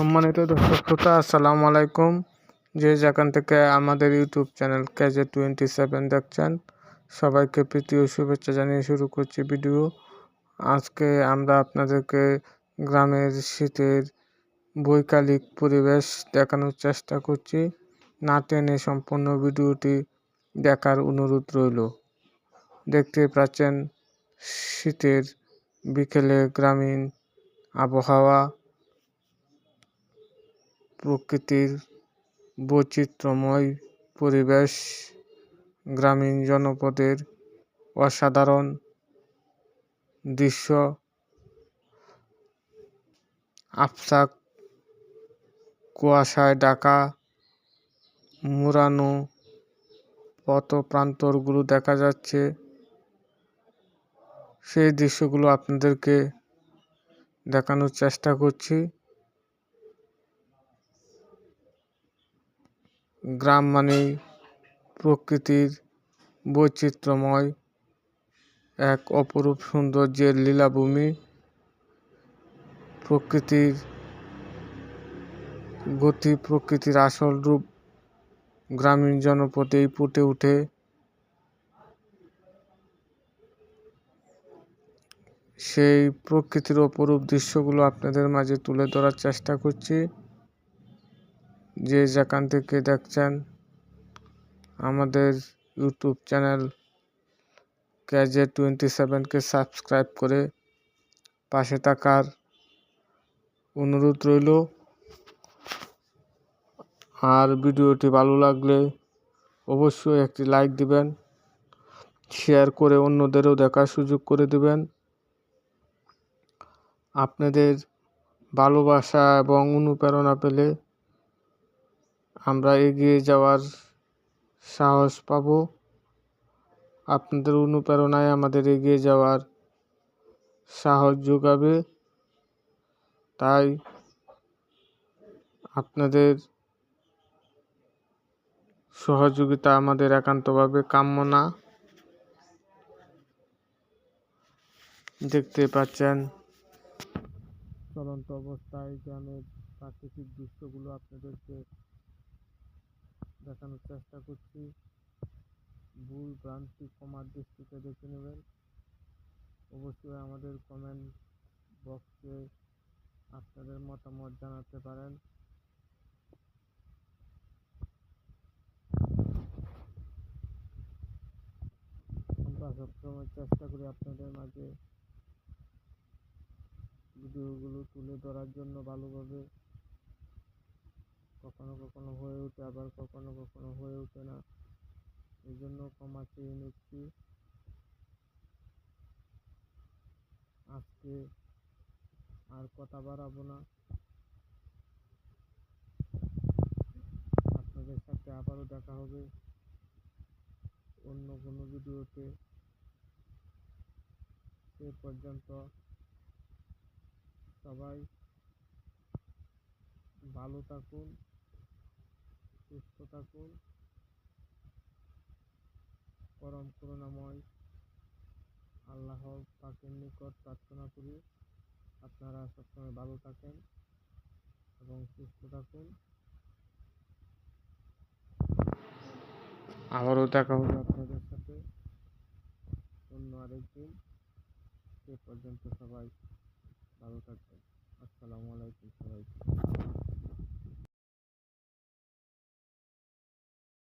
সম্মানিত দর্শক শ্রোতা, আসসালামু আলাইকুম। যে যেখান থেকে আমাদের YouTube channel KJ twenty seven দেখছেন, সবাইকে প্রীতি শুভেচ্ছা জানিয়ে শুরু করছি ভিডিও। আজকে আমরা আপনাদেরকে গ্রামের শীতের বৈকালিক পরিবেশ দেখানোর চেষ্টা করছি। না টেনে সম্পূর্ণ ভিডিওটি দেখার অনুরোধ রইল। দেখতে পাচ্ছেন শীতের বিকেলে গ্রামীণ আবহাওয়া। প্রকৃতির বৈচিত্র্যময় পরিবেশ গ্রামীণ জনপদের অসাধারণ দৃশ্য আফসাক কুয়াশায় ঢাকা মুরানো পথ প্রান্তরগুলো দেখা যাচ্ছে। সেই দৃশ্যগুলো আপনাদেরকে দেখানোর চেষ্টা করছি। গ্রাম মানেই প্রকৃতির বৈচিত্র্যময় এক অপরূপ সৌন্দর্যের লীলাভূমি। প্রকৃতির গতি প্রকৃতির আসল রূপ গ্রামীণ জনপদেই ফুটে ওঠে। সেই প্রকৃতির অপরূপ দৃশ্যগুলো আপনাদের মাঝে তুলে ধরার চেষ্টা করছি। যে যেখান থেকে দেখছেন আমাদের ইউটিউব চ্যানেল ক্যাজে টোয়েন্টি সেভেনকে সাবস্ক্রাইব করে পাশে থাকার অনুরোধ রইল। আর ভিডিওটি ভালো লাগলে অবশ্যই একটি লাইক দিবেন শেয়ার করে অন্যদেরও দেখার সুযোগ করে দিবেন। আপনাদের ভালোবাসা এবং অনুপ্রেরণা পেলে আমরা এগিয়ে যাওয়ার সাহস পাব। আপনাদের অনুপ্রেরণায় আমাদের এগিয়ে যাওয়ার সাহস যোগাবে। তাই আপনাদের সহযোগিতা আমাদের একান্তভাবে কাম্য না। দেখতে পাচ্ছেন, চলন্ত অবস্থায় গ্রামের প্রাকৃতিক দৃশ্যগুলো আপনাদেরকে দেখানোর চেষ্টা করছি। ভুল ভ্রান্তি কমার দৃষ্টিতে দেখে নেবেন। অবশ্যই আমাদের কমেন্ট বক্সে আপনাদের মতামত জানাতে পারেন। আমরা সবসময় চেষ্টা করি আপনাদের মাঝে ভিডিওগুলো তুলে ধরার জন্য ভালোভাবে কখনো কখনো হয়ে ওঠে, আবার কখনো কখনো হয়ে ওঠে না। এই জন্য ক্ষমা চেয়ে নিচ্ছি। আজকে আর কথা বাড়াবো না। আপনাদের সাথে আবারও দেখা হবে অন্য কোনো ভিডিওতে। সে পর্যন্ত সবাই ভালো থাকুন। সুস্থ থাকুন পরম করুণাময় আল্লাহ পাকের নিকট প্রার্থনা করি। আপনারা সবসময় ভালো থাকেন এবং সুস্থ থাকুন। আবারও দেখা হবে আপনাদের সাথে অন্য আরেকদিন। সে পর্যন্ত সবাই ভালো থাকবেন।